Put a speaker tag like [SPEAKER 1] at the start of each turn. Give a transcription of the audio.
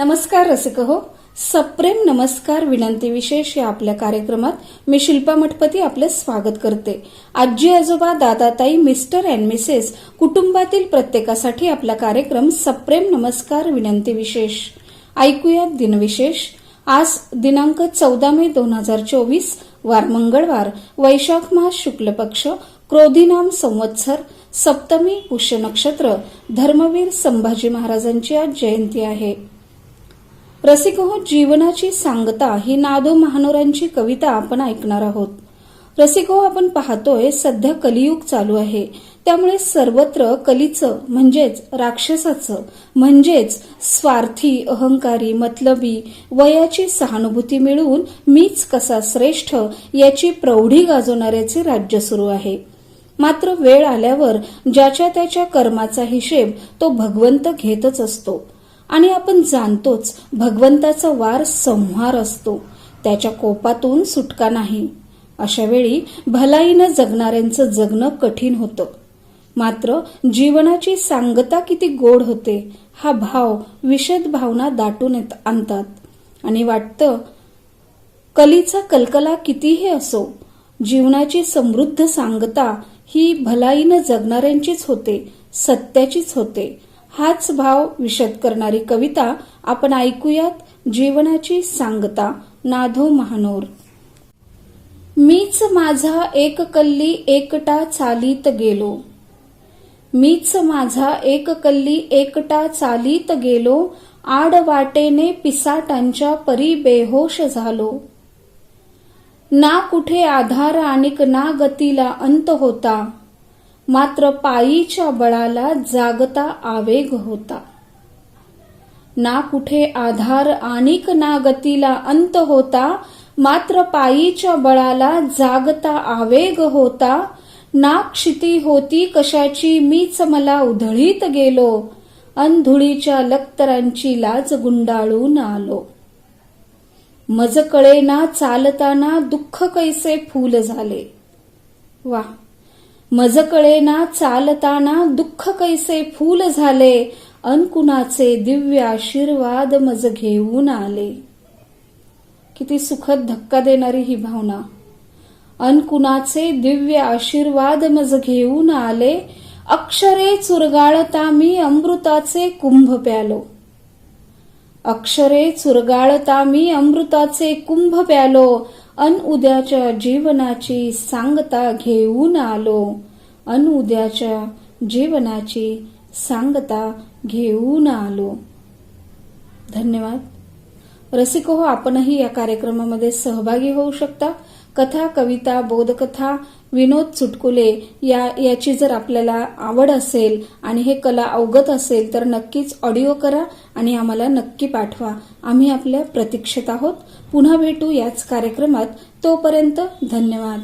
[SPEAKER 1] नमस्कार रसिक हो सप्रेम नमस्कार विनंती विशेष या आपल्या कार्यक्रमात मी शिल्पा मठपती आपले स्वागत करते. आजी आजोबा दादाताई मिस्टर अँड मिसेस कुटुंबातील प्रत्येकासाठी आपला कार्यक्रम सप्रेम नमस्कार विनंती विशेष. ऐकूया दिनविशेष. आज दिनांक चौदा मे दोन हजार चोवीस वार मंगळवार वैशाख मास शुक्ल पक्ष क्रोधीनाम संवत्सर सप्तमी पुष्य नक्षत्र धर्मवीर संभाजी महाराजांची आज जयंती आहे. रसिकहो जीवनाची सांगता ही नादो महानोरांची कविता आपण ऐकणार आहोत. रसिको आपण पाहतोय सध्या कलियुग चालू आहे. त्यामुळे सर्वत्र कलीचं म्हणजेच राक्षसाचं म्हणजेच स्वार्थी अहंकारी मतलबी वयाची सहानुभूती मिळवून मीच कसा श्रेष्ठ याची प्रौढी गाजवणाऱ्याचे राज्य सुरू आहे. मात्र वेळ आल्यावर ज्याच्या त्याच्या कर्माचा हिशेब तो भगवंत घेतच असतो. आणि आपण जाणतोच भगवंताचा वार संहार असतो. त्याच्या कोपातून सुटका नाही. अशा वेळी भलाईनं जगणाऱ्यांचं जगणं कठीण होतं. मात्र जीवनाची सांगता किती गोड होते हा भाव विशद भावना दाटून येत- आणतात. आणि वाटतं कलीचा कलकला कितीही असो जीवनाची समृद्ध सांगता ही भलाईनं जगणाऱ्यांचीच होते सत्याचीच होते हाच भाव विशद करणारी कविता आपण ऐकूयात जीवनाची सांगता नाधो महानोर. मीच माझा एक कल्ली एकटा चालीत गेलो. मीच माझा एक कल्ली एकटा चालीत गेलो आड वाटेने पिसाटांच्या परी बेहोश झालो. ना कुठे आधार आणिक ना गतीला अंत होता मात्र पायीच्या बळाला जागता आवेग होता. ना कुठे आधार आणिक ना गतीला अंत होता मात्र पायीच्या बळाला जागता आवेग होता. ना क्षिती होती कशाची मीच मला उधळीत गेलो. अंधुळीच्या लक्तरांची लाज गुंडाळून आलो. मज कळेना चालताना दुःख कैसे फूल झाले. वा मज कळेना चालताना दुःख कैसे फूल झाले अनकुणाचे दिव्य आशीर्वाद मज घेऊन आले. किती सुखद धक्का देणारी ही भावना. अनकुणाचे दिव्य आशीर्वाद मज घेऊन आले अक्षरे चुरगाळता मी अमृताचे कुंभ प्यालो. अक्षरे चुरगाळता मी अमृताचे कुंभ प्यालो अन उद्याच्या जीवनाची सांगता घेऊन आलो. अन उद्याच्या जीवनाची सांगता घेऊन आलो. धन्यवाद. रसिक हो आपणही या कार्यक्रमामध्ये सहभागी होऊ शकता. कथा कविता बोधकथा विनोद चुटकुले या याची जर आपल्याला आवड असेल आणि हे कला अवगत असेल तर नक्कीच ऑडिओ करा आणि आम्हाला नक्की पाठवा. आम्ही आपल्या प्रतीक्षेत आहोत. पुन्हा भेटू याच कार्यक्रमात. तोपर्यंत धन्यवाद.